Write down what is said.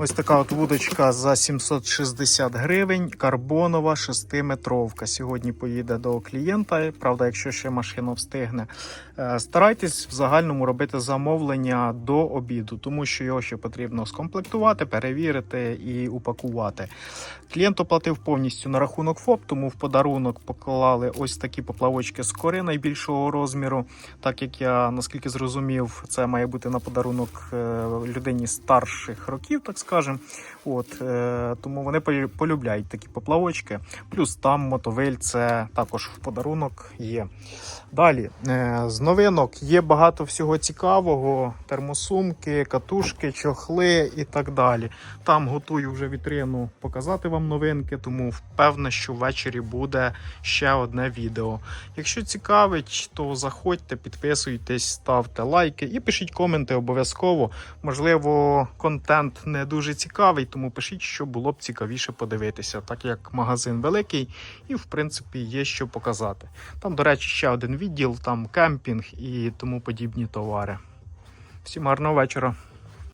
Ось така от вудочка за 760 гривень, карбонова 6-метровка. Сьогодні поїде до клієнта. Правда, якщо ще машина встигне. Е, Старайтесь в загальному робити замовлення до обіду, тому що його ще потрібно скомплектувати, перевірити і упакувати. Клієнт оплатив повністю на рахунок ФОП, тому в подарунок поклали ось такі поплавочки з кори найбільшого розміру. Так як я наскільки зрозумів, це має бути на подарунок е, людині старших років, так скажемо. От е, тому вони полюбляють такі поплавочки. Плюс там мотовиль це також в подарунок є. Далі е, з новинок є багато всього цікавого: термосумки, катушки, чохли і так далі. Там готую вже вітрину показати вам новинки, тому впевнений, що ввечері буде ще одне відео. Якщо цікавить, то заходьте, підписуйтесь, ставте лайки і пишіть коменти обов'язково. Можливо, контент не дуже цікавий, тому пишіть, що було б цікавіше подивитися, так як магазин великий і, в принципі, є що показати. Там, до речі, ще один відділ, там кемпінг і тому подібні товари. Всім гарного вечора.